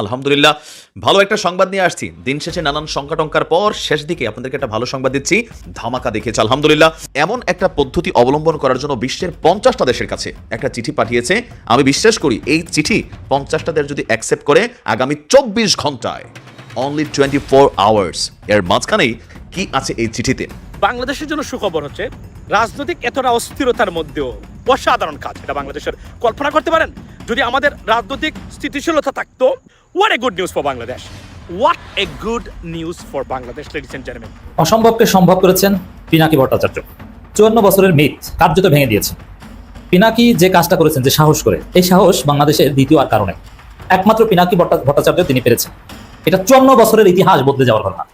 আলহামদুলিল্লাহ, ভালো একটা সংবাদ নিয়ে আসছি। দিন শেষে নানান সংকটঙ্কার পর শেষ দিকে আপনাদেরকে একটা ভালো সংবাদ দিচ্ছি। ধামাকা দেখেছে আলহামদুলিল্লাহ। এমন একটা পদ্ধতি অবলম্বন করার জন্য বিশ্বের পঞ্চাশটা দেশের কাছে একটা চিঠি পাঠিয়েছে। আমি বিশ্বাস করি, এই চিঠি পঞ্চাশটা দেশ যদি অ্যাকসেপ্ট করে, আগামী চব্বিশ ঘন্টায় অনলি টোয়েন্টি ফোর আওয়ার্স এর মাঝখানেই কি আছে এই চিঠিতে? বাংলাদেশের জন্য সুখবর হচ্ছে, রাজনৈতিক এতটা অস্থিরতার মধ্যেও অসাধারণ কাজ এটা বাংলাদেশের কল্পনা করতে পারেন। যদি আমাদের রাজনৈতিক স্থিতিশীলতা থাকতো what a good news for Bangladesh what a good news for Bangladesh অসম্ভবকে সম্ভব করেছেন পিনাকি ভট্টাচার্য। চুয়ান্ন বছরের মিথ কার্যত ভেঙে দিয়েছে। পিনাকি যে কাজটা করেছেন, যে সাহস করে, এই সাহস বাংলাদেশের দ্বিতীয় আর কারণে। একমাত্র পিনাকি ভট্টা- ভট্টাচার্য তিনি পেরেছেন। এটা চুয়ান্ন বছরের ইতিহাস বদলে যাওয়ার কথা।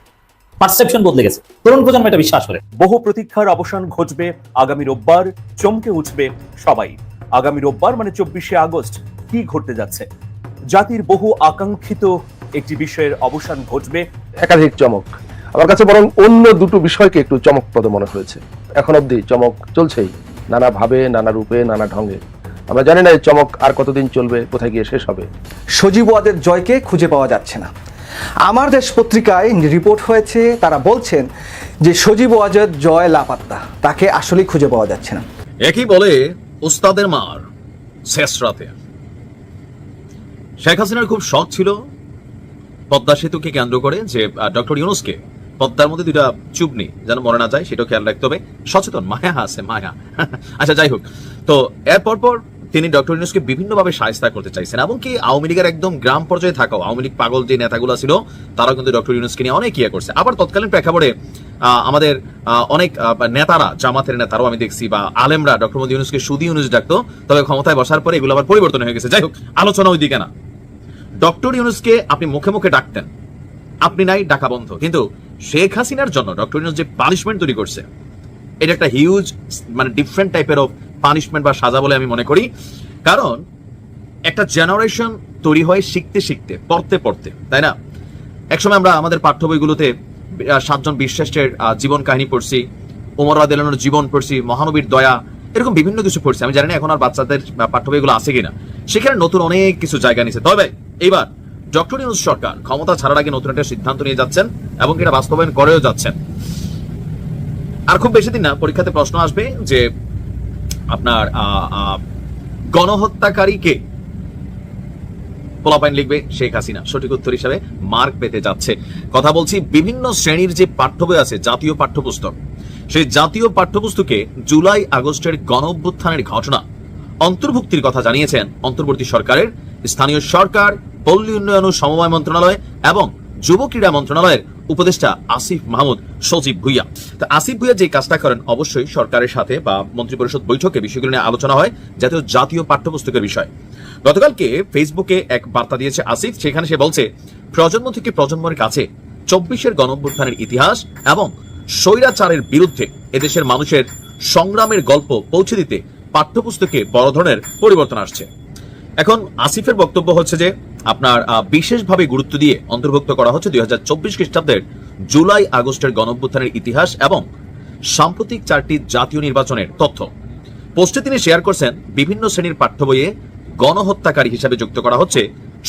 পারসেপশন বদলে গেছে। তরুণ প্রজন্ম এটা বিশ্বাস করে। বহু প্রতীক্ষার অবসান ঘটবে আগামী রোববার চমকে উঠবে সবাই। আগামী রোববার মানে চব্বিশে আগস্ট কি ঘটতে যাচ্ছে? জাতির বহু আকাঙ্ক্ষিত একটি বিষয়ের অবসান ঘটবে। একাধিক চমক। আমার কাছে বরং অন্য দুটো বিষয়কে একটু চমকপ্রদ মনে হয়েছে। এখন অবধি চমক চলছেই নানা ভাবে নানা রূপে নানা ঢঙ্গে। আমরা জানি না এই চমক আর কতদিন চলবে কোথায় গিয়ে শেষ হবে। সজীব ওয়াদের জয়কে খুঁজে পাওয়া যাচ্ছে না। আমার দেশ পত্রিকায় রিপোর্ট হয়েছে, তারা বলছেন যে সজীব ওয়াজের জয় লাপাত্তা, তাকে আসলেই খুঁজে পাওয়া যাচ্ছে না। একই বলে উস্তাদের মার শেষ রাতে। শেখ হাসিনার খুব শখ ছিল পদ্মা সেতুকে কেন্দ্র করে যে ডক্টর ইউনুসকে পদ্মার মধ্যে দুটা চুবনি যেন মরে না যায়, সেটাও খেয়াল রাখতে হবে। সচেতন, মায়া আছে, মায়া। আচ্ছা যাই হোক। তো এরপর পর তিনি ডক্টর ইউনুসকে বিভিন্নভাবে সাহায্য করতে চাইছেন এবং কি আওয়ামী লীগের একদম গ্রাম পর্যায়ে থাকাও, আওয়ামী লীগ পাগল যে নেতাগুলো ছিল, তারাও কিন্তু ডক্টর ইউনুসকে নিয়ে অনেক ইয়ে করছে। আবার তৎকালীন প্রেক্ষাপটে আমাদের অনেক নেতারা, জামাতের নেতারাও আমি দেখছি, বা আলেমরা, ডক্টর মোদী ইউনুসকে সুদি ইউনুস ডাকতো, তবে ক্ষমতায় বসার পরে এগুলো আবার পরিবর্তন হয়ে গেছে। যাই হোক আলোচনা ওইদিকে না। ডক্টর ইউনুসকে আপনি মুখে মুখে ডাকতেন, আপনি নাই, ডাকা বন্ধ। কিন্তু শেখ হাসিনার জন্য ডক্টর ইউনুস যে পানিশমেন্ট তৈরি করছে, এটা একটা হিউজ মানে ডিফারেন্ট টাইপের অফ পানিশমেন্ট বা সাজা বলে আমি মনে করি। কারণ একটা জেনারেশন তৈরি হয় শিখতে শিখতে, পড়তে পড়তে, তাই না? একসময় আমরা আমাদের পাঠ্য বইগুলোতে সাতজন বিশ্বাসের জীবন কাহিনী পড়ছি, ওমর আদেলানোর জীবন পড়ছি, মহানবীর দয়া, এরকম বিভিন্ন কিছু পড়ছি। আমি জানি না এখন আর বাচ্চাদের পাঠ্য বইগুলো আছে কিনা। সেখানে নতুন অনেক কিছু জায়গা নিছে তবে এইবার ডক্টর ইউনুস সরকার ক্ষমতা ছাড়ার আগে নতুন একটা সিদ্ধান্ত নিয়ে যাচ্ছেন এবং এটা বাস্তবায়ন করেও যাচ্ছেন। আর খুব বেশি দিন না, পরীক্ষাতে প্রশ্ন আসবে যে আপনার আহ, আহ, গণহত্যাকারী কে পোলাপাইন লিখবে শেখ হাসিনা। সঠিক উত্তর হিসাবে মার্ক পেতে যাচ্ছে। কথা বলছি বিভিন্ন শ্রেণির যে পাঠ্য বই আছে জাতীয় পাঠ্যপুস্তক সেই জাতীয় পাঠ্যপুস্তকে জুলাই আগস্টের গণ অভ্যুত্থানের ঘটনা অন্তর্ভুক্তির কথা জানিয়েছেন অন্তর্বর্তী সরকারের স্থানীয় সরকার পল্লী উন্নয়ন ও সমবায় মন্ত্রণালয় এবং যুব ক্রীড়া মন্ত্রণালয়ের উপদেষ্টা আসিফ মাহমুদ সজীব ভুইয়া। তো আসিফ ভুইয়া যে কাজটা করেন, অবশ্যই সরকারের সাথে বা মন্ত্রিপরিষদ বৈঠকে বিষয়গুলো নিয়ে আলোচনা হয়, জাতীয় জাতীয় পাঠ্যপুস্তকের বিষয়। গতকালকে ফেসবুকে এক বার্তা দিয়েছে আসিফ, সেখানে সে বলছে, প্রজন্ম থেকে প্রজন্মের কাছে চব্বিশের গণঅভ্যুত্থানের ইতিহাস এবং স্বৈরাচারের বিরুদ্ধে এদেশের মানুষের সংগ্রামের গল্প পৌঁছে দিতে পাঠ্যপুস্তকে বড় ধরনের পরিবর্তন আসছে। এখন আসিফের বক্তব্য হচ্ছে যে আপনার বিশেষভাবে গুরুত্ব দিয়ে অন্তর্ভুক্ত করা হচ্ছে দুই হাজার চব্বিশ খ্রিস্টাব্দের জুলাই আগস্টের গণঅভ্যুত্থানের ইতিহাস এবং সাম্প্রতিক চারটি জাতীয় নির্বাচনের তথ্য। পোস্টে তিনি শেয়ার করছেন, বিভিন্ন শ্রেণির পাঠ্য বইয়ে গণহত্যাকারী হিসাবে যুক্ত করা হচ্ছে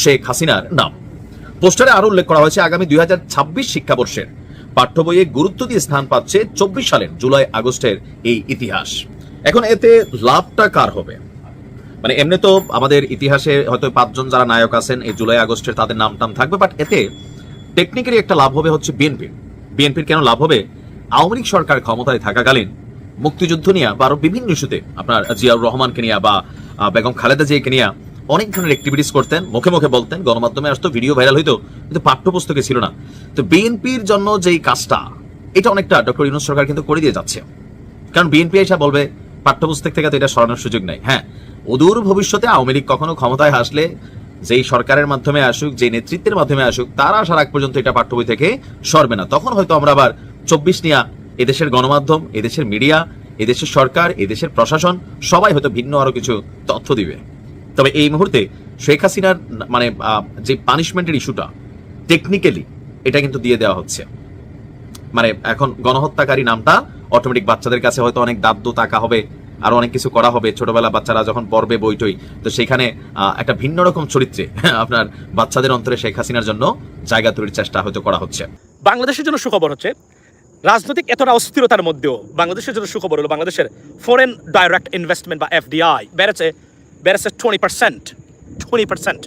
শেখ হাসিনার নাম। পোস্টারে আরও উল্লেখ করা হয়েছে, আগামী দুই হাজার ছাব্বিশ শিক্ষাবর্ষের পাঠ্য বইয়ে গুরুত্ব দিয়ে স্থান পাচ্ছে চব্বিশ সালের জুলাই আগস্টের এই ইতিহাস। এখন এতে লাভটা কার হবে? মানে এমনি তো আমাদের ইতিহাসে হয়তো পাঁচজন যারা নায়ক আছেন, এই জুলাই আগস্টের তাদের নাম টাম থাকবে বাট এতে টেকনিক্যালি একটা লাভ হবে হচ্ছে বিএনপির বিএনপির কেন লাভ হবে? আওয়ামী লীগ সরকার ক্ষমতায় থাকাকালীন মুক্তিযুদ্ধ নিয়ে বা আরও বিভিন্ন ইস্যুতে আপনার জিয়াউর রহমানকে নিয়ে বা বেগম খালেদা জিয়াকে নিয়ে অনেক ধরনের অ্যাক্টিভিটিস করতেন, মুখে মুখে বলতেন, গণমাধ্যমে আসতো ভিডিও ভাইরাল হইতো, কিন্তু পাঠ্যপুস্তকে ছিল না। তো বিএনপির জন্য যেই কাজটা, এটা অনেকটা ডক্টর ইউনুস সরকার কিন্তু করে দিয়ে যাচ্ছে। কারণ বিএনপি এসে বলবে, পাঠ্যপুস্তক থেকে তো এটা সরানোর সুযোগ নাই। হ্যাঁ অদূর ভবিষ্যতে আওয়ামী লীগ কখনো ক্ষমতায় আসলে যেই সরকারের মাধ্যমে আসুক যে নেতৃত্বের মাধ্যমে আসুক, তারা আসার আগ পর্যন্ত এটা পাঠ্যবই থেকে সরবে না। তখন হয়তো আমরা আবার চব্বিশ নিয়া এদেশের গণমাধ্যম, এদেশের মিডিয়া, এদেশের সরকার, এদেশের প্রশাসন, সবাই হয়তো ভিন্ন আরও কিছু তথ্য দিবে। তবে এই মুহূর্তে শেখ হাসিনার মানে যে পানিশমেন্টের ইস্যুটা টেকনিক্যালি এটা কিন্তু দিয়ে দেওয়া হচ্ছে। মানে এখন গণহত্যাকারী নামটা অটোমেটিক বাচ্চাদের কাছে হয়তো অনেক দাদ্য তাকা হবে আরও অনেক কিছু করা হবে। ছোটবেলা বাচ্চারা যখন পড়বে বইটই, তো সেখানে একটা ভিন্ন রকম চরিত্রে আপনার বাচ্চাদের অন্তরে শেখ হাসিনার জন্য জায়গা তৈরির চেষ্টা হয়তো করা হচ্ছে। বাংলাদেশের জন্য সুখবর হচ্ছে, রাজনৈতিক এতটা অস্থিরতার মধ্যেও বাংলাদেশের জন্য সুখবর হলো বাংলাদেশের ফরেন ডাইরেক্ট ইনভেস্টমেন্ট বা এফডিআই বেড়েছে বেড়েছে twenty percent twenty percent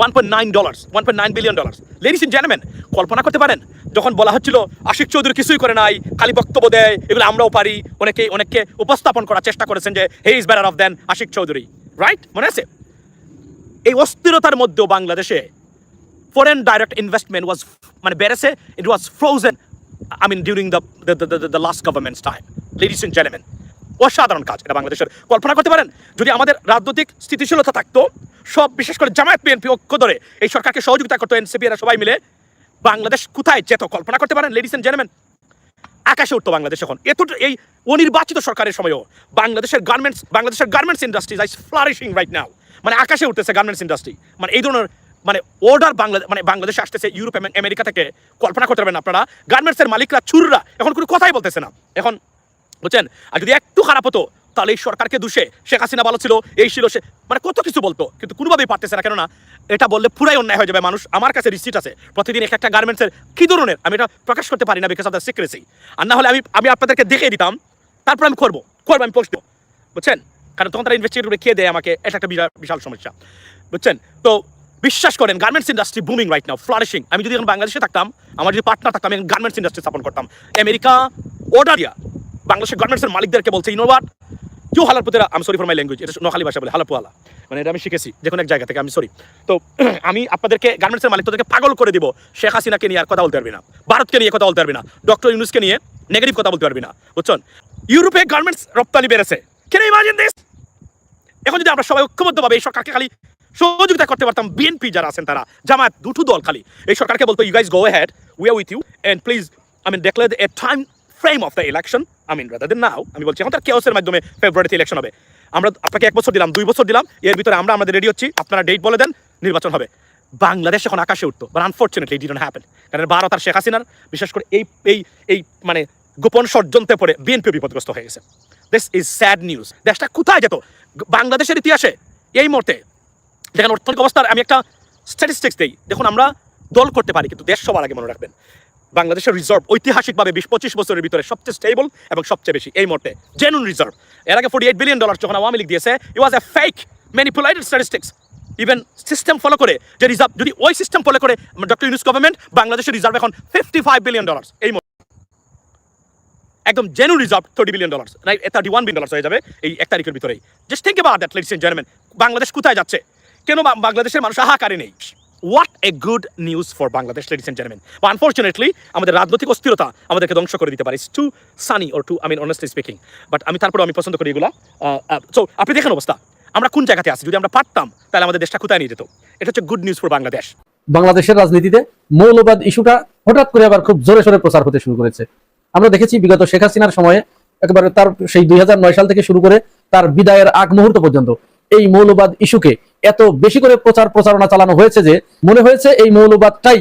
one point nine dollar one point nine billion dollar ladies and gentleman কল্পনা করতে পারেন যখন বলা হচ্ছিল আশিক চৌধুরী কিছুই করে নাই খালি বক্তব্য দেয় এগুলো আমরাও পারি অনেকে অনেককে উপস্থাপন করার চেষ্টা করেছেন যে he is better off than Ashik Chowdhury right মনে আছে? এই অস্থিরতার মধ্যেও বাংলাদেশে ফরেন ডাইরেক্ট ইনভেস্টমেন্ট was মানে বেড়েছে mean during the the, the, the, the last government's time. Ladies and gentlemen অসাধারণ কাজ এটা বাংলাদেশের কল্পনা করতে পারেন। যদি আমাদের রাজনৈতিক স্থিতিশীলতা থাকতো, সব বিশেষ করে জামায়াত, বিএনপি ঐক্য ধরে এই সরকারকে সহযোগিতা করতো এনসিপি এরা সবাই মিলে, বাংলাদেশ কোথায় যেত কল্পনা করতে পারেন লেডিস এন্ড জেন্টলম্যান আকাশে উঠতো বাংলাদেশ এখন। এত এই অনির্বাচিত সরকারের সময়ও বাংলাদেশের গার্মেন্টস বাংলাদেশের garments industry is flourishing right now মানে আকাশে উঠতেছে গার্মেন্টস ইন্ডাস্ট্রি মানে এই ধরনের মানে অর্ডার বাংলা মানে বাংলাদেশে আসতেছে, ইউরোপ, আমেরিকা থেকে। কল্পনা করতে পারবেন আপনারা। গার্মেন্টসের মালিকরা, চুররা, এখন কোনো কথাই বলতেছে না। এখন বুঝছেন? আর যদি একটু খারাপ হতো, তাহলে এই সরকারকে দোষে শেখ হাসিনা ভালো ছিল, এই ছিল সে মানে কত কিছু বলতো, কিন্তু কোনোভাবেই পারতেছে না। কেননা, এটা বললে পুরাই অন্যায় হয়ে যাবে। মানুষ আমার কাছে রিসিট আছে। প্রতিদিন এক একটা গার্মেন্টসের কী ধরনের, আমি এটা প্রকাশ করতে পারি না বিকজ অফ দ্য সিক্রেসি আর না হলে আমি আমি আপনাদেরকে দেখিয়ে দিতাম, তারপর আমি করব। করব, আমি পোস্ট বুঝছেন? কারণ তখন তারা ইনভেস্টিগেট করে খেয়ে দেয় আমাকে, এটা একটা বিশাল সমস্যা। বুঝছেন? তো বিশ্বাস করেন garments industry booming right now flourishing আমি যদি এখন বাংলাদেশে থাকতাম, আমার যদি পার্টনার থাকতাম আমি গার্মেন্টস ইন্ডাস্ট্রি স্থাপন করতাম। আমেরিকা অর্ডার দিয়া। বাংলাদেশের গার্মেন্টসের মালিকদেরকে বলছে ইনো হোয়াট কেউ হালার পুতেরা আমি সরি ফর মাই ল্যাঙ্গুয়েজ এটা নোখালি ভাষা বলে হালাপু হালা মানে এটা আমি শিখেছি, যে কোনো এক জায়গা থেকে আমি সরি তো আমি আপনাদেরকে গার্মেন্টসের মালিক তোদেরকে পাগল করে দিব, শেখ হাসিনাকে নিয়ে আর কথা বলতে পারবি না, ভারতকে নিয়ে কথা বলতে পারবি না, ডক্টর ইউনুসকে নিয়ে নেগেটিভ কথা বলতে পারবি না, বুঝছেন? ইউরোপে গার্মেন্টস রপ্তানি বেড়েছে। কেন ইমাজিন দিস এখন যদি আমরা সবাই ঐক্যবদ্ধভাবে এই সরকারকে খালি সহযোগিতা করতে পারতাম বিএনপি যারা আছেন তারা, জামায়াত, দুটো দল খালি, এই সরকারকে বলতো you guys go ahead we are with you and please I mean declare a time frame of the election mean rather than now আমি বলছি এখন তার কেওসের মাধ্যমে ফেব্রুয়ারিতে ইলেকশন হবে। আমরা আপনাকে এক বছর দিলাম, দুই বছর দিলাম, এর ভিতরে আমরা আমাদের রেডি হচ্ছি, আপনারা ডেট বলে দেন, নির্বাচন হবে। বাংলাদেশ এখন আকাশে উঠতো but unfortunately it didn't happen কারণ ভারত আর শেখ হাসিনার, বিশেষ করে এই এই এই মানে গোপন ষড়যন্ত্রে পড়ে বিএনপি বিপদগ্রস্ত হয়ে গেছে। দিস ইজ স্যাড নিউজ দেশটা কোথায় যেত? বাংলাদেশের ইতিহাসে, এই মুহূর্তে দেখেন অর্থনৈতিক অবস্থার আমি একটা স্ট্যাটিস্টিক্স দিই, দেখুন আমরা দল করতে পারি, কিন্তু দেশ সবার আগে মনে রাখবেন। বাংলাদেশের রিজার্ভ ঐতিহাসিকভাবে বিশ পঁচিশ বছরের ভিতরে সবচেয়ে স্টেবল এবং সবচেয়ে বেশি এই মুহূর্তে জেনুন রিজার্ভ এর আগে ফোর্টি এইট বিলিয়ন ডলার যখন আওয়ামী লীগ দিয়েছে it was a fake manipulated statistics even system follow করে, যে রিজার্ভ যদি ওই সিস্টেম ফলো করে ডক্টর ইউনুস গভর্নমেন্ট বাংলাদেশের রিজার্ভ এখন ফিফটি ফাইভ বিলিয়ন ডলার এই। একদম জেনু reserve thirty billion dollar thirty one billion dollar হয়ে যাবে এই এক তারিখের ভিতরেই। Just think about that ladies and gentleman Bangladesh কোথায় যাচ্ছে? কেন বাংলাদেশের মানুষ হাহাকারে নেই? What a good news for Bangladesh ladies and gentleman বা আনফর্চুনেটলি আমাদের রাজনৈতিক অস্থিরতা আমাদেরকে ধ্বংস করে দিতে পারে। It's too sunny or too I mean honestly speaking but আমি তারপরে আমি পছন্দ করি এগুলো। সো আপনি দেখেন অবস্থা। আমরা কোন জায়গাতে আছি? যদি আমরা পারতাম, তাহলে আমাদের দেশটা কোথায় নিয়ে যেত? এটা হচ্ছে গুড নিউজ ফর বাংলাদেশ বাংলাদেশের রাজনীতিতে মৌলবাদ ইস্যুটা হঠাৎ করে আবার খুব জোরে সোরে প্রচার হতে শুরু করেছে। আমরা দেখেছি বিগত শেখ হাসিনার সময়ে একেবারে তার সেই দুই হাজার নয় সাল থেকে শুরু করে তার বিদায়ের আগ মুহূর্ত পর্যন্ত এই মৌলবাদ ইস্যুকে এত বেশি করে প্রচার প্রচারণা চালানো হয়েছে যে মনে হয়েছে এই মৌলবাদটাই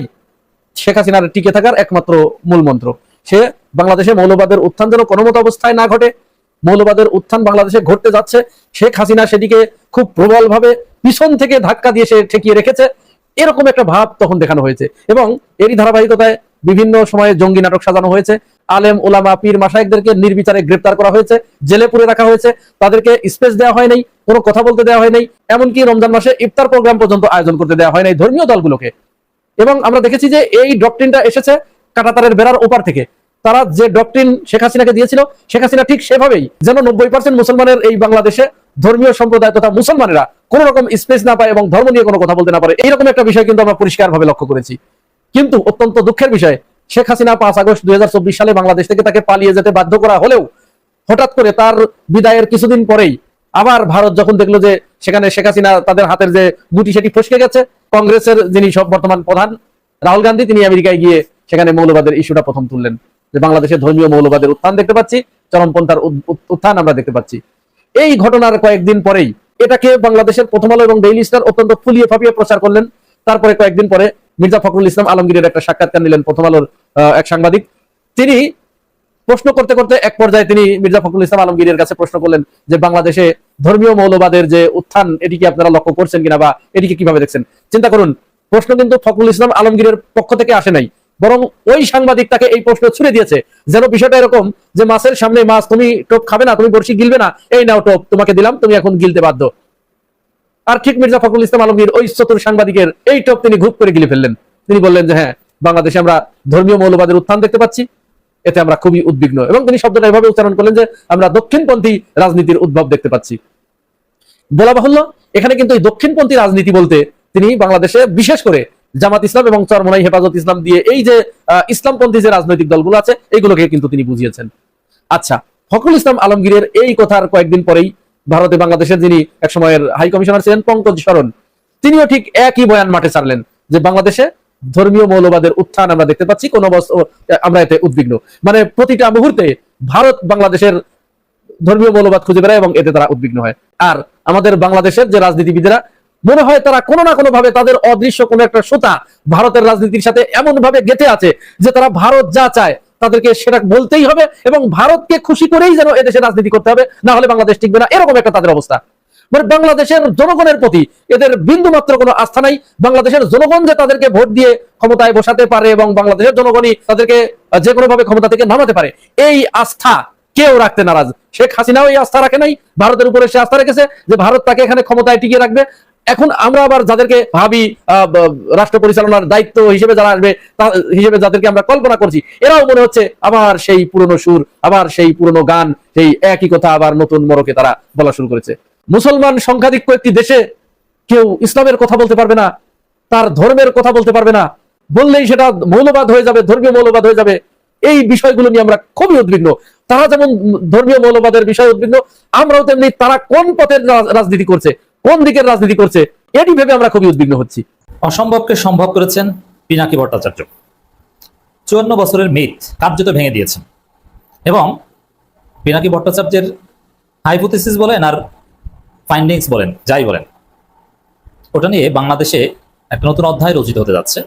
শেখ হাসিনার টিকে থাকার একমাত্র মূল মন্ত্র। সে বাংলাদেশে মৌলবাদের উত্থান যেন কোনো মতো অবস্থায় না ঘটে, মৌলবাদের উত্থান বাংলাদেশে ঘটতে যাচ্ছে, শেখ হাসিনা সেটিকে খুব প্রবলভাবে পিছন থেকে ধাক্কা দিয়ে সে ঠেকিয়ে রেখেছে, এরকম একটা ভাব তখন দেখানো হয়েছে। এবং এরই ধারাবাহিকতায় বিভিন্ন সময়ে জঙ্গি নাটক সাজানো হয়েছে। আলেম ওলামা পীর মাসায়েকদেরকে নির্বিচারে গ্রেপ্তার করা হয়েছে, জেলে পুরে রাখা হয়েছে, তাদেরকে স্পেস দেওয়া হয় নাই, কোনো কথা বলতে দেওয়া হয় নাই, এমনকি রমজান মাসে ইফতার প্রোগ্রাম পর্যন্ত আয়োজন করতে দেওয়া হয় নাই ধর্মীয় দলগুলোকে। এবং আমরা দেখেছি যে এই ডকট্রিনটা এসেছে কাটাতারের বেড়ার ওপার থেকে। তারা যে ডকট্রিন শেখ হাসিনাকে দিয়েছিল, শেখ হাসিনা ঠিক সেভাবেই যেন নব্বই পার্সেন্ট মুসলমানের এই বাংলাদেশে ধর্মীয় সম্প্রদায় তথা মুসলমানেরা কোন রকম স্পেস না পায় এবং ধর্ম নিয়ে কোনো কথা বলতে না পারে, এইরকম একটা বিষয় কিন্তু আমরা পরিষ্কারভাবে লক্ষ্য করেছি। কিন্তু অত্যন্ত দুঃখের বিষয় শেখ হাসিনা পাঁচ আগস্ট দুই সালে বাংলাদেশ থেকে তাকে পালিয়ে যেতে বাধ্য করা হলেও হঠাৎ করে তার বিদায়ের কিছুদিন পরেই আবার ভারত যখন দেখল যে সেখানে শেখ হাসিনা তাদের হাতের যে গুটি সেটি ফসকে গেছে, কংগ্রেসের যিনি সব বর্তমান প্রধান রাহুল গান্ধী, তিনি আমেরিকায় গিয়ে সেখানে মৌলবাদের ইস্যুটা প্রথম তুললেন। যে বাংলাদেশে ধর্মীয় মৌলবাদের উত্থান দেখতে পাচ্ছি, চরমপন্থার উত্থান আমরা দেখতে পাচ্ছি। এই ঘটনার কয়েকদিন পরেই এটাকে বাংলাদেশের প্রথম আলো এবং ডেইলি স্টার অত্যন্ত ফুলিয়ে ফাপিয়ে প্রচার করলেন। তারপরে কয়েকদিন পরে মির্জা ফখরুল ইসলাম আলমগীরের একটা সাক্ষাৎকার নিলেন প্রথম আলোর এক সাংবাদিক। তিনি প্রশ্ন করতে করতে এক পর্যায়ে তিনি মির্জা ফখরুল ইসলাম আলমগীরের কাছে প্রশ্ন করলেন যে বাংলাদেশে ধর্মীয় মৌলবাদের যে উত্থান এটিকে আপনারা লক্ষ্য করছেন কিনা বা এটিকে কীভাবে দেখছেন? চিন্তা করুন, প্রশ্ন কিন্তু ফখরুল ইসলাম আলমগীরের পক্ষ থেকে আসে নাই। বরং ওই সাংবাদিক তাকে এই প্রশ্ন ছুড়ে দিয়েছে যেন বিষয়টা এরকম যে মাছের সামনে মাছ, তুমি টোপ খাবে না, তুমি বড়শি গিলবে না, এই নাও টোপ, তোমাকে দিলাম, তুমি এখন গিলতে বাধ্য। আর ঠিক মির্জা ফখরুল ইসলাম আলমগীর ওই চতুর সাংবাদিকের এই টোপ তিনি ঘুপ করে গিলে ফেললেন। তিনি বললেন যে হ্যাঁ বাংলাদেশে আমরা ধর্মীয় মৌলবাদের উত্থান দেখতে পাচ্ছি। এতে আমরা খুবই উদ্বিগ্ন এবং তিনি শব্দটা এভাবে উচ্চারণ করলেন যে আমরা দক্ষিণপন্থী রাজনীতির উদ্ভব দেখতে পাচ্ছি। বলা বাহুল্য, এখানে কিন্তু এই দক্ষিণপন্থী রাজনীতি বলতে তিনি বাংলাদেশে বিশেষ করে জামাত ইসলাম এবং চরমনাই হেফাজত ইসলাম দিয়ে এই যে ইসলামপন্থী যে রাজনৈতিক দলগুলো আছে এইগুলোকে কিন্তু তিনি বুঝিয়েছেন। আচ্ছা ফখরুল ইসলাম আলমগীরের এই কথার কয়েকদিন পরেই ভারতে বাংলাদেশের যিনি এক সময়ের হাই কমিশনার ছিলেন পঙ্কজ শরণ, তিনিও ঠিক একই বয়ান মাঠে ছাড়লেন যে বাংলাদেশে ধর্মীয় মৌলবাদের উত্থান আমরা দেখতে পাচ্ছি, কোন আমরা এতে উদ্বিগ্ন। মানে প্রতিটা মুহূর্তে ভারত বাংলাদেশের ধর্মীয় মৌলবাদ খুঁজে বেড়ায় এবং এতে তারা উদ্বিগ্ন হয়। আর আমাদের বাংলাদেশের যে রাজনীতিবিদেরা, মনে হয় তারা কোনো না কোনো ভাবে তাদের অদৃশ্য কোনো একটা সুতা ভারতের রাজনীতির সাথে এমন ভাবে গেঁথে আছে যে তারা ভারত যা চায় তাদেরকে সেটা বলতেই হবে এবং ভারতকে খুশি করেই যেন এদেশে রাজনীতি করতে হবে, না হলে বাংলাদেশ টিকবে না। এরকম একটা তাদের অবস্থা। মানে বাংলাদেশের জনগণের প্রতি এদের বিন্দু মাত্র কোনো আস্থা নাই। বাংলাদেশের জনগণ যে তাদেরকে ভোট দিয়ে ক্ষমতায় বসাতে পারে এবং বাংলাদেশের জনগণই তাদেরকে যে কোনো ভাবে ক্ষমতা থেকে নামাতে পারে, এই আস্থা কেউ রাখতে নারাজ। শেখ হাসিনাও এই আস্থা রাখে নাই, ভারতের উপরে সে আস্থা রেখেছে যে ভারত তাকে এখানে ক্ষমতায় টিকিয়ে রাখবে। এখন আমরা আবার যাদেরকে ভাবি রাষ্ট্র পরিচালনার দায়িত্ব হিসেবে যারা আসবে, তা- হিসেবে যাদেরকে আমরা কল্পনা করছি, এরাও মনে হচ্ছে আবার সেই পুরনো সুর, আবার সেই পুরনো গান, সেই একই কথা আবার নতুন মরকে তারা বলা শুরু করেছে। মুসলমান সংখ্যাধিক্য একটি দেশে কেউ ইসলামের কথা বলতে পারবে না, তার ধর্মের কথা বলতে পারবে না। বললেই সেটা মৌলবাদ হয়ে যাবে, ধর্মীয় মৌলবাদ হয়ে যাবে। এই বিষয়গুলো নিয়ে আমরা খুবই উদ্বিগ্ন। তারা যেমন ধর্মীয় মৌলবাদের বিষয়ে উদ্বিগ্ন, আমরাও তেমনি তারা কোন পথের রাজনীতি করছে, কোন দিকের রাজনীতি করছে, এটি ভেবে আমরা খুবই উদ্বিগ্ন হচ্ছি। অসম্ভবকে সম্ভব করেছেন পিনাকি ভট্টাচার্য। চুয়ান্ন বছরের মিথ কার্যত ভেঙে দিয়েছেন। এবং পিনাকি ভট্টাচার্যের হাইপোথিসিস বলেন আর ফাইন্ডিংস বলেন, যাই বলেন। ওটা নিয়ে বাংলাদেশে একটা নতুন অধ্যায় রচিত হতে যাচ্ছে।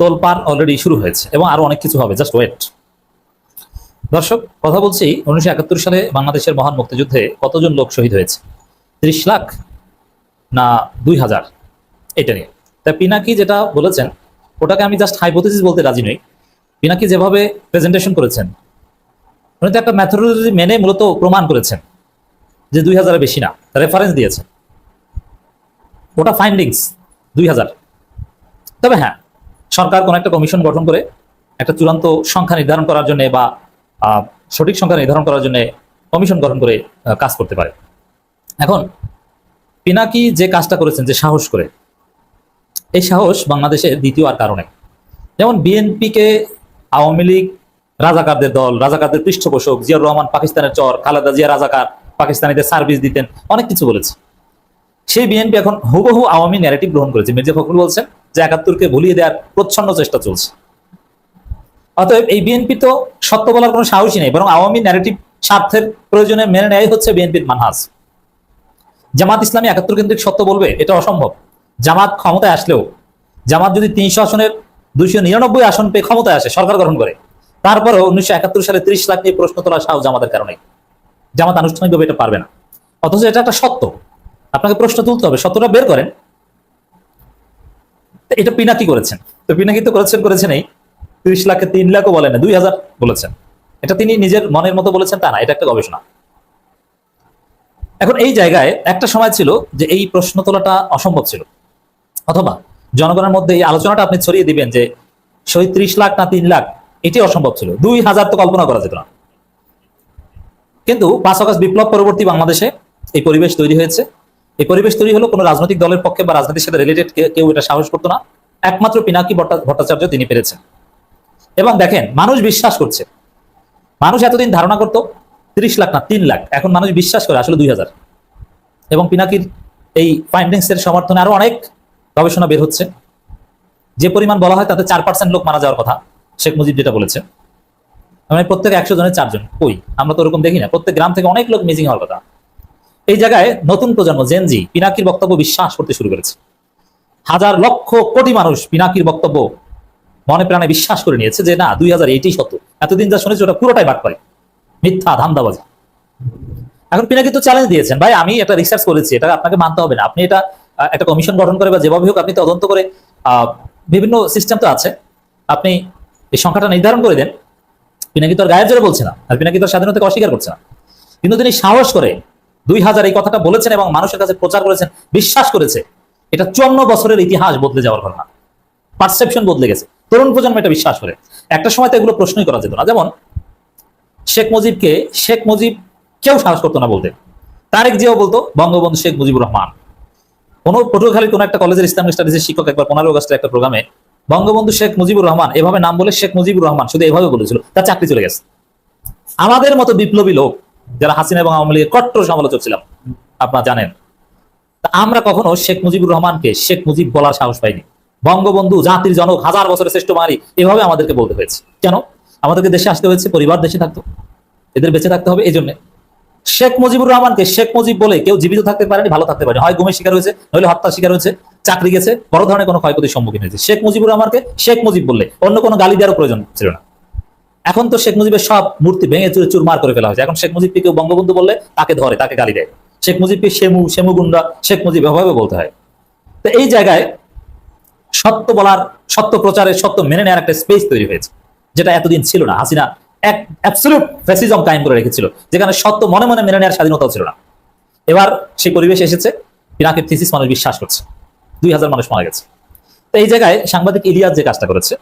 তোলপার অলরেডি শুরু হয়েছে এবং আরও অনেক কিছু হবে জাস্ট ওয়েট দর্শক, কথা বলছি, উনিশশো একাত্তর সালে বাংলাদেশের মহান মুক্তিযুদ্ধে কতজন লোক শহীদ হয়েছে? ত্রিশ লাখ না দুই হাজার? এটা নিয়ে। তা পিনাকি যেটা বলেছেন, ওটাকে আমি জাস্ট হাইপোথিসিস বলতে রাজি নই। পিনাকি যেভাবে প্রেজেন্টেশন করেছেন, উনি তো একটা ম্যাথোলজি মেনে মূলত প্রমাণ করেছেন। যে দুই হাজারের বেশি না রেফারেন্স দিয়েছে। ওটা ফাইন্ডিংস দুই হাজার। তবে হ্যাঁ সরকার কোন একটা কমিশন গঠন করে একটা চূড়ান্ত সংখ্যা নির্ধারণ করার জন্য বা সঠিক সংখ্যা নির্ধারণ করার জন্য কমিশন গঠন করে কাজ করতে পারে। এখন, পিনাকি যে কাজটা করেছেন, যে সাহস করে, এই সাহস বাংলাদেশের দ্বিতীয় আর কারণে। যেমন বিএনপিকে আওয়ামী লীগ রাজাকারদের দল, রাজাকারদের পৃষ্ঠপোষক, জিয়াউর রহমান, পাকিস্তানের চর, খালেদা জিয়া রাজাকার পাকিস্তানিদের সার্ভিস দিতেন, অনেক কিছু বলেছে। সেই বিএনপি এখন হুবহু আওয়ামী ন্যারেটিভ গ্রহণ করেছে। মির্জা ফখরুল বলছেন যে একাত্তরকে ভুলিয়ে দেওয়ার প্রচ্ছন্ন চেষ্টা চলছে। অতএব এই বিএনপি তো সত্য বলার কোনো সাহসই নেই, বরং আওয়ামী ন্যারেটিভ স্বার্থের প্রয়োজনে মেনে নেয় হচ্ছে বিএনপির মানহাজ। জামাত ইসলামী একাত্তর কেন্দ্রিক সত্য বলবে, এটা অসম্ভব। জামাত ক্ষমতায় আসলেও, জামাত যদি তিনশো আসনের দুইশো নিরানব্বই আসন পেয়ে ক্ষমতায় আসে, সরকার গঠন করে, তারপরেও উনিশশো একাত্তর সালে ত্রিশ লাখ নিয়ে প্রশ্ন তোলা সাহস জামাতের কারণে। জামাত আনুষ্ঠানিকভাবে এটা পারবে না। অথচ এটা একটা সত্য। আপনাকে প্রশ্ন তুলতে হবে, সত্যটা বের করেন। এটা পিনাকি করেছেন? তো পিনাকি তো করেছেন করেছেন এই ত্রিশ লাখে তিন লাখও বলেন না, দুই হাজার বলেছেন। এটা তিনি নিজের মনের মতো বলেছেন তা না, এটা একটা গবেষণা। এখন এই জায়গায় একটা সময় ছিল যে এই প্রশ্ন তোলাটা অসম্ভব ছিল। অথবা জনগণের মধ্যে এই আলোচনাটা আপনি ছড়িয়ে দিবেন যে শহীদ ত্রিশ লাখ না তিন লাখ, এটি অসম্ভব ছিল। দুই হাজার তো কল্পনা করা যেত না। কিন্তু পাঁচ আগস্ট বিপ্লব পরবর্তী বাংলাদেশে এই পরিবেশ তৈরি হয়েছে। এই পরিবেশ তৈরি হলো কোনো রাজনৈতিক দলের পক্ষে বা রাজনীতির সাথে রিলেটেড কেউ এটা সাহস করতো না। একমাত্র পিনাকি ভট্টা- ভট্টাচার্য তিনি পেরেছেন। এবং দেখেন, মানুষ বিশ্বাস করছে। মানুষ এতদিন ধারণা করতো, তিরিশ লাখ না, তিন লাখ। এখন মানুষ বিশ্বাস করে, আসলে দুই হাজার। এবং পিনাকির এই ফাইন্ডিংস এর সমর্থনে আরও অনেক গবেষণা বের হচ্ছে। যে পরিমাণ বলা হয় তাতে চার পার্সেন্ট লোক মারা যাওয়ার কথা শেখ মুজিব যেটা বলেছেন। মানে প্রত্যেক একশো জনের চারজন। কই? আমরা তো ওরকম দেখি না। প্রত্যেক গ্রাম থেকে অনেক লোক মিজিং হওয়ার কথা। এই জায়গায় নতুন প্রজন্ম জেনজি পিনাকির বক্তব্য বিশ্বাস করতে শুরু করেছে। হাজার লক্ষ কোটি মানুষ পিনাকির বক্তব্য মনে প্রাণে বিশ্বাস করে নিয়েছে যে না, দুই হাজার এইটাই সত্য এতদিন যা শুনেছি, ওটা পুরোটাই বাট পারে মিথ্যা, ধান্দাবাজি। এখন পিনাকি তো চ্যালেঞ্জ দিয়েছেন। ভাই, আমি এটা রিসার্চ করেছি। এটা আপনাকে মানতে হবে না। আপনি এটা একটা কমিশন গঠন করে বা যেভাবে হোক আপনি তদন্ত করে বিভিন্ন সিস্টেম তো আছে। আপনি এই সংখ্যাটা নির্ধারণ করে দেন। পিনাকি তো আর গায়ের জোরে বলছে না, আর পিনাকি তো স্বাধীনতাকে অস্বীকার করছে না। কিন্তু তিনি সাহস করে দুই হাজার এই কথাটা বলেছেন এবং মানুষের কাছে প্রচার করেছেন, বিশ্বাস করেছে। এটা চুয়ান্ন বছরের ইতিহাস বদলে যাওয়ার কথা। পারসেপশন বদলে গেছে। তরুণ প্রজন্ম এটা বিশ্বাস করে। একটা সময় তো এগুলো প্রশ্নই করা যেত না। যেমন, শেখ মুজিবকে, শেখ মুজিব কেউ সাহস করতো না বলতে। তারেক জিয়াও বলতো, বঙ্গবন্ধু শেখ মুজিবুর রহমান। কোন পটুয়াখালীর কোন একটা কলেজের ইসলামিক স্টাডিজের শিক্ষক একবার পনেরো আগস্টের একটা প্রোগ্রামে বঙ্গবন্ধু শেখ মুজিবুর রহমান, এভাবে নাম বলে শেখ মুজিবুর রহমান শুধু এভাবে বলেছিল, তার চাকরি চলে গেছে। আমাদের মতো বিপ্লবী লোক, যারা হাসিনা এবং আওয়ামী লীগের কট্টর সমালোচক ছিলাম, আপনারা জানেন। আমরা কখনো শেখ মুজিবুর রহমানকে শেখ মুজিব বলার সাহস পাইনি। বঙ্গবন্ধু, জাতির জনক, হাজার বছরের শ্রেষ্ঠ মারি এভাবে আমাদেরকে বলতে হয়েছে। কেন? আমাদেরকে দেশে আসতে হয়েছে, পরিবার দেশে থাকতো। এদের বেঁচে থাকতে হবে এই জন্য শেখ মুজিবুর রহমানকে শেখ মুজিব বলে কেউ জীবিত থাকতে পারেনি, ভালো থাকতে পারেনি। হয় গুমের শিকার হয়েছে, নইলে হত্যার শিকার হয়েছে। চাকরি গেছে, বড় ধরনের কোনো ক্ষয়ক্ষতির সম্মুখীন হয়েছে। শেখ মুজিবুর রহমানকে শেখ মুজিব বললে, অন্য কোনো গালি দেওয়ার প্রয়োজন ছিল না। এখন তো শেখ মুজিবের সব মূর্তি ভেঙে চুরে চুরমার করে ফেলা হয়েছে। এখন শেখ মুজিবকে কেউ বঙ্গবন্ধু বললে, তাকে ধরে, তাকে গালি দেয়। শেখ মুজিবকে শেমু শেমু গুন্ডা, শেখ মুজিব এভাবে বলতে হয়। তো এই জায়গায় সত্য বলার, সত্য প্রচারের, সত্য মেনে নেওয়ার একটা স্পেস তৈরি হয়েছে, যেটা এতদিন ছিল না। হাসিনা এক অ্যাবসলিউট ফ্যাসিজম কায়েম করে রেখেছিল, যেখানে সত্য মনে মনে মেনে নেওয়ার স্বাধীনতাও ছিল না। এবার সেই পরিবেশ এসেছে, পিনাকের থিসিস মানুষ বিশ্বাস করছে। দুই হাজার মানুষ মারা গেছে। তো এই জায়গায় সাংবাদিক ইলিয়াস যে কাজটা করেছে,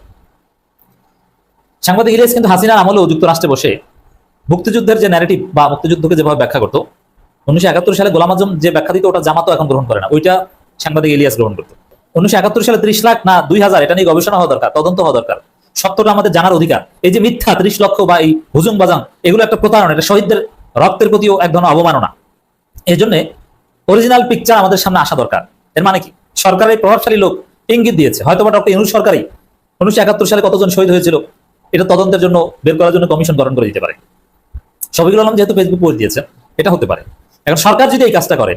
সাংবাদিক ইলিয়াস কিন্তু হাসিনার আমলেও যুক্তরাষ্ট্রে বসে মুক্তিযুদ্ধের যে ন্যারেটিভ বা মুক্তিযুদ্ধকে যেভাবে ব্যাখ্যা করতো, উনিশশো একাত্তর সালে গোলাম আজম যে ব্যাখ্যা দিত, ওটা জামাতও এখন গ্রহণ করে না। ওইটা সাংবাদিক ইলিয়াস গ্রহণ করতো। উনিশশো একাত্তর সালে ত্রিশ লাখ না দুই হাজার, এটা নিয়ে গবেষণা হওয়া দরকার, তদন্ত হওয়া দরকার। সত্যটা আমাদের জানার অধিকার। এই যে মিথ্যা ত্রিশ লক্ষ বা এই হুজুম বাজান, এগুলো একটা প্রতারণা, এটা শহীদদের রক্তের প্রতিও এক ধরনের অবমাননা। এই জন্য অরিজিনাল পিকচার আমাদের সামনে আসা দরকার। এর মানে কি? সরকারের প্রভাবশালী লোক ইঙ্গিত দিয়েছে। হয়তো বা ডক্টর ইউনুস সরকারই উনিশশো একাত্তর সালে কতজন শহীদ হয়েছিল, এটা তদন্তের জন্য বের করার জন্য কমিশন গঠন করে দিতে পারে। শফিকুল আলম যেহেতু ফেসবুক পোস্ট দিয়েছে, এটা হতে পারে। এখন সরকার যদি এই কাজটা করে,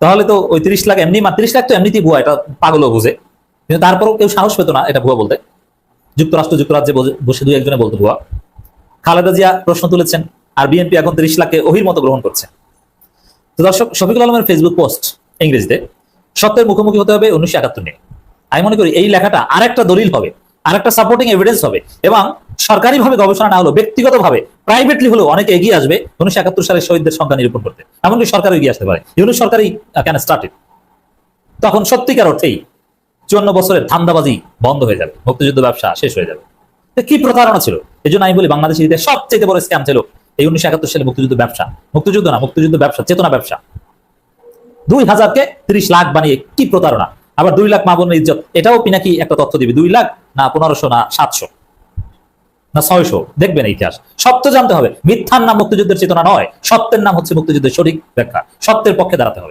তাহলে তো ওই তিরিশ লাখ এমনি তিরিশ লাখ তো এমনিতেই ভুয়া, এটা পাগলও বুঝে। কিন্তু তারপরেও কেউ সাহস পেত না এটা ভুয়া বলতে। যুক্তরাষ্ট্র, যুক্তরাজ্যে বসে দুই একজনে বলতো ভুয়া। খালেদা জিয়া প্রশ্ন তুলেছেন, আর বিএনপি এখন তিরিশ লাখকে অহির মতো গ্রহণ করছে। তো দর্শক, শফিকুল আলমের ফেসবুক পোস্ট ইংরেজিতে সত্যের মুখোমুখি হতে হবে উনিশশো একাত্তর নিয়ে। আমি মনে করি এই লেখাটা আরেকটা দলিল হবে, আরেকটা সাপোর্টিং এভিডেন্স হবে এবং সরকারিভাবে গবেষণা না হলেও ব্যক্তিগতভাবে প্রাইভেটলি হলেও অনেকে এগিয়ে আসবে উনিশশো একাত্তর সালে শহীদদের সংখ্যা নিরূপণ করতে। এমনকি সরকার এগিয়ে আসতে পারে। ইউনিট সরকারই কেন স্টার্টেড তখন সত্যিকার অর্থেই চুয়ান্ন বছরের ধান্দাবাজি বন্ধ হয়ে যাবে, মুক্তিযুদ্ধ ব্যবসা শেষ হয়ে যাবে। কি প্রতারণা ছিল? এই জন্য আমি বলি বাংলাদেশের সবচেয়ে বড় স্ক্যাম ছিল এই উনিশশো একাত্তর সালে মুক্তিযুদ্ধ ব্যবসা। মুক্তিযুদ্ধ না, মুক্তিযুদ্ধ ব্যবসা, চেতনা ব্যবসা। দুই হাজারকে তিরিশ লাখ বানিয়ে কি প্রতারণা? আবার দুই লাখ মা ইজ্জত, এটাও পিনাকি একটা তথ্য দিবে? দুই লাখ না পনেরোশো না সাতশো? না ছয়শো? দেখবেন ইতিহাস। সত্য জানতে হবে। মিথ্যার নাম মুক্তিযুদ্ধের চেতনা নয়। সত্যের নাম হচ্ছে মুক্তিযুদ্ধের সঠিক ব্যাখ্যা। সত্যের পক্ষে দাঁড়াতে হবে।